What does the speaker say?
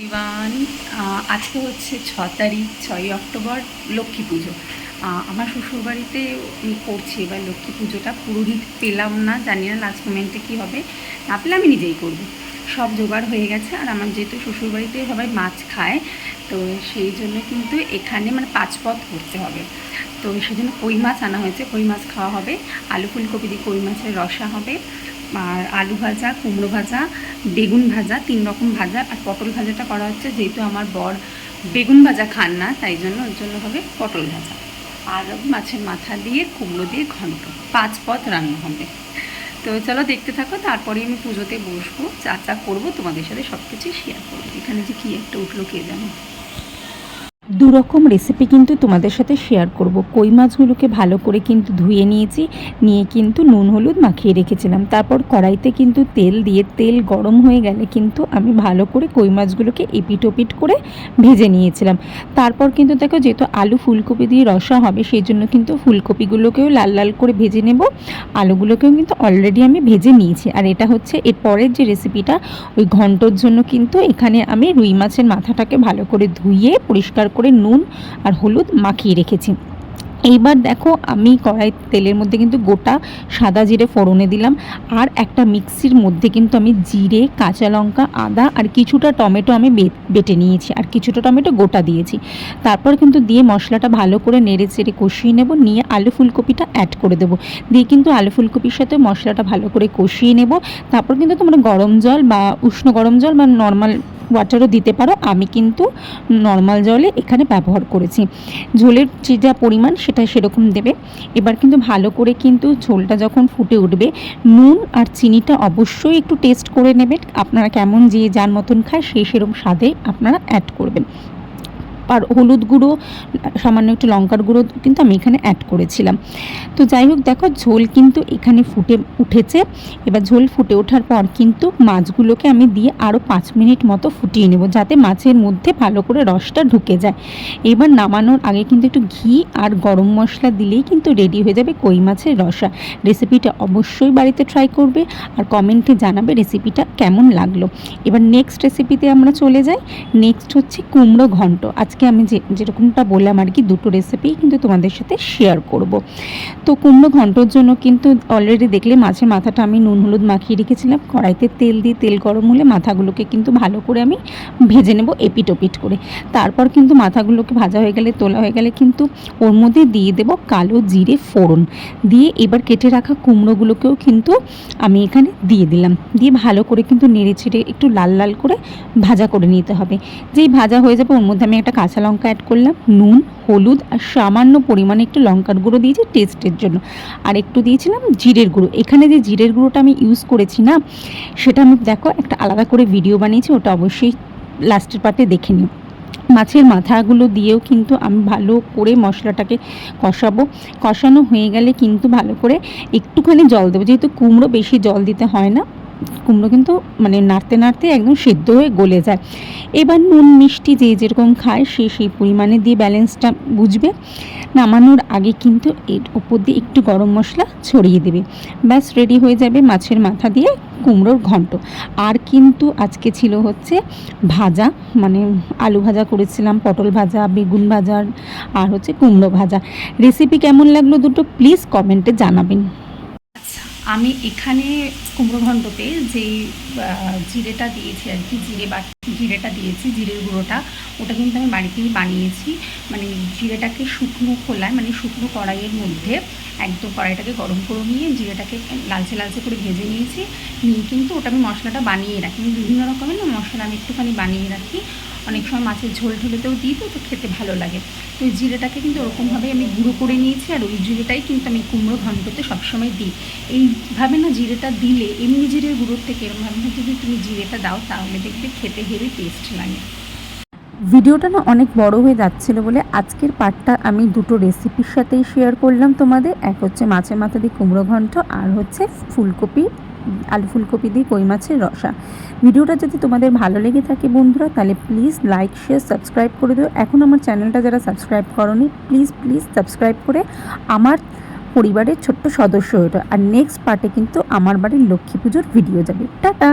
Everyone আজকে হচ্ছে ছ তারিখ, ছয়ই অক্টোবর, লক্ষ্মী পুজো। আমার শ্বশুরবাড়িতে আমি করছি এবার লক্ষ্মী পুজোটা। পুরোহিত পেলাম না, জানি না লাস্ট মোমেন্টে কী হবে। না পেলে আমি নিজেই করব। সব জোগাড় হয়ে গেছে আর আমার যেহেতু শ্বশুরবাড়িতে সবাই মাছ খায়, তো সেই জন্য কিন্তু এখানে মানে পাঁচ পথ করতে হবে। তো সেই জন্য কই মাছ আনা হয়েছে, কই মাছ খাওয়া হবে, আলু ফুলকপি দিয়ে কই মাছের রসা হবে। আর আলু ভাজা, কুমড়ো ভাজা, বেগুন ভাজা, তিন রকম ভাজা আর পটল ভাজাটা করা হচ্ছে, যেহেতু আমার বর বেগুন ভাজা খান না, তাই জন্য ওর জন্য হবে পটল ভাজা। আর মাছের মাথা দিয়ে কুমড়ো দিয়ে ঘন্ট, পাঁচ পথ রান্না হবে। তো চলো দেখতে থাকো তারপরে আমি পুজোতে বসবো চা চা করব তোমাদের সাথে সব কিছুই শেয়ার করব। এখানে যে কী একটা উঠল কে জানো। দু রকম রেসিপি কিন্তু তোমাদের সাথে শেয়ার করব। কই মাছগুলোকে ভালো করে কিন্তু ধুয়ে নিয়েছি, নিয়ে কিন্তু নুন, হলুদ মাখিয়ে রেখেছিলাম। তারপর কড়াইতে কিন্তু তেল দিয়ে, তেল গরম হয়ে গেলে কিন্তু আমি ভালো করে কই মাছগুলোকে এপিট ওপিট করে ভেজে নিয়েছিলাম। তারপর কিন্তু দেখো যেহেতু আলু ফুলকপি দিয়ে রসা হবে, সেই জন্য কিন্তু ফুলকপিগুলোকেও লাল লাল করে ভেজে নেব। আলুগুলোকেও কিন্তু অলরেডি আমি ভেজে নিয়েছি। আর এটা হচ্ছে এর পরের যে রেসিপিটা ওই ঘন্টর জন্য কিন্তু এখানে আমি রুই মাছের মাথাটাকে ভালো করে ধুয়ে পরিষ্কার করে নুন আর হলুদ মাখিয়ে রেখেছি। এইবার দেখো আমি কড়াই তেলের মধ্যে কিন্তু গোটা সাদা জিরে ফোড়নে দিলাম আর একটা মিক্সির মধ্যে কিন্তু আমি জিরে, কাঁচা লঙ্কা, আদা আর কিছুটা টমেটো আমি বেটে নিয়েছি আর কিছুটা টমেটো গোটা দিয়েছি। তারপর কিন্তু দিয়ে মশলাটা ভালো করে নেড়ে চেড়ে কষিয়ে নেব, নিয়ে আলু ফুলকপিটা অ্যাড করে দেবো। দিয়ে কিন্তু আলু ফুলকপির সাথে মশলাটা ভালো করে কষিয়ে নেব। তারপর কিন্তু তোমরা গরম জল বা উষ্ণ গরম জল বা নর্মাল ওয়াটারও দিতে পারো। আমি কিন্তু নর্মাল জলে এখানে ব্যবহার করেছি। ঝোলের যেটা পরিমাণ সেটা সেরকম দেবে। এবার কিন্তু ভালো করে কিন্তু ঝোলটা যখন ফুটে উঠবে, নুন আর চিনিটা অবশ্যই একটু টেস্ট করে নেবেন। আপনারা কেমন যে যার মতন খায় সেই সেরকম স্বাদে আপনারা অ্যাড করবেন। আর হলুদ গুঁড়ো, সামান্য একটু লঙ্কার গুঁড়ো কিন্তু আমি এখানে অ্যাড করেছিলাম। তো যাই হোক, দেখো ঝোল কিন্তু এখানে ফুটে উঠেছে। এবার ঝোল ফুটে ওঠার পর কিন্তু মাছগুলোকে আমি দিয়ে আরও পাঁচ মিনিট মতো ফুটিয়ে নেব, যাতে মাছের মধ্যে ভালো করে রসটা ঢুকে যায়। এবার নামানোর আগে কিন্তু একটু ঘি আর গরম মশলা দিলেই কিন্তু রেডি হয়ে যাবে কই মাছের রসা। রেসিপিটা অবশ্যই বাড়িতে ট্রাই করবে আর কমেন্টে জানাবে রেসিপিটা কেমন লাগল। এবার নেক্সট রেসিপিতে আমরা চলে যাই। নেক্সট হচ্ছে কুমড়ো ঘন্ট। আজকে আমি যে, যেরকমটা বললাম আর কি, দুটো রেসিপি কিন্তু তোমাদের সাথে শেয়ার করব। তো কুমড়ো ঘন্টর জন্য কিন্তু অলরেডি দেখলে মাছের মাথাটা আমি নুন, হলুদ মাখিয়ে রেখেছিলাম। কড়াইতে তেল দিয়ে তেল গরম হলে মাথাগুলোকে কিন্তু ভালো করে আমি ভেজে নেব এপিট ওপিট করে। তারপর কিন্তু মাথাগুলোকে ভাজা হয়ে গেলে, তোলা হয়ে গেলে কিন্তু ওর মধ্যে দিয়ে দেব কালো জিরে ফোড়ন। দিয়ে এবার কেটে রাখা কুমড়োগুলোকেও কিন্তু আমি এখানে দিয়ে দিলাম। দিয়ে ভালো করে কিন্তু নেড়ে ছেড়ে একটু লাল লাল করে ভাজা করে নিতে হবে। যেই ভাজা হয়ে যাবে ওর মধ্যে আমি একটা লঙ্কা অ্যাড করলাম, নুন, হলুদ আর সামান্য পরিমাণে একটু লঙ্কার গুঁড়ো দিয়েছি টেস্টের জন্য। আর একটু দিয়েছিলাম জিরের গুঁড়ো। এখানে যে জিরের গুঁড়োটা আমি ইউজ করেছি না, সেটা আমি দেখো একটা আলাদা করে ভিডিও বানিয়েছি, ওটা অবশ্যই লাস্টের পার্টে দেখে নিও। মাছের মাথাগুলো দিয়েও কিন্তু আমি ভালো করে মশলাটাকে কষাবো। কষানো হয়ে গেলে কিন্তু ভালো করে একটুখানি জল দেবো, যেহেতু কুমড়ো বেশি জল দিতে হয় না কুমড়ো কিন্তু মানে নাড়তে নাড়তে একদম সিদ্ধ হয়ে গলে যায়। এবার নুন মিষ্টি যে যেরকম খায় সে সেই পরিমাণে দিয়ে ব্যালেন্সটা বুঝবে। নামানোর আগে কিন্তু এর ওপর দিয়ে একটু গরম মশলা ছড়িয়ে দেবে। ব্যাস রেডি হয়ে যাবে মাছের মাথা দিয়ে কুমড়োর ঘন্ট। আর কিন্তু আজকে ছিল হচ্ছে ভাজা মানে আলু ভাজা করেছিলাম, পটল ভাজা, বেগুন ভাজা, আর হচ্ছে কুমড়ো ভাজা। রেসিপি কেমন লাগল দুটো প্লিজ কমেন্টে জানাবেন। আমি এখানে কুমড়ো ঘণ্টতে যেই জিরেটা দিয়েছি আর কি, জিরে বা, জিরেটা দিয়েছি, জিরের গুঁড়োটা, ওটা কিন্তু আমি বাড়িতেই বানিয়েছি। মানে জিরেটাকে শুকনো খোলায় মানে শুকনো কড়াইয়ের মধ্যে একদম কড়াইটাকে গরম করে নিয়ে জিরেটাকে লালচে লালচে করে ভেজে নিয়েছি। নিয়ে কিন্তু ওটা আমি মশলাটা বানিয়ে রাখি। বিভিন্ন রকমের মশলা আমি একটুখানি বানিয়ে রাখি। অনেক সময় মাছের ঝোল ঢোলেতেও দিই তো তো খেতে ভালো লাগে। তো ওই জিরেটাকে কিন্তু ওরকমভাবেই আমি গুঁড়ো করে নিয়েছি, আর ওই জিরেটাই কিন্তু আমি কুমড়ো ঘন্টতে সবসময় দিই। এইভাবে না জিরেটা দিলে, এমনি জিরের গুঁড়োর থেকে এরকমভাবে যদি তুমি জিরেটা দাও, তাহলে দেখবে খেতে হেভি টেস্ট লাগে। ভিডিওটা না অনেক বড় হয়ে যাচ্ছিল বলে আজকের পার্টটা আমি দুটো রেসিপির সাথেই শেয়ার করলাম তোমাদের। এক হচ্ছে মাছের মাথা দিয়ে কুমড়ো ঘন্ট, আর হচ্ছে ফুলকপি। আলু ফুলকপি দিয়ে কই মাছের রসা। ভিডিওটা যদি তোমাদের ভালো লেগে থাকে বন্ধুরা, তাহলে প্লিজ লাইক শেয়ার সাবস্ক্রাইব করে দিও। এখন আমার চ্যানেলটা যারা সাবস্ক্রাইব করনি প্লিজ প্লিজ সাবস্ক্রাইব করে আমার পরিবারের ছোট্ট সদস্য হয়ে আর নেক্সট পার্টে কিন্তু আমার বাড়ির লক্ষ্মী পুজোর ভিডিও যাবে। টাটা!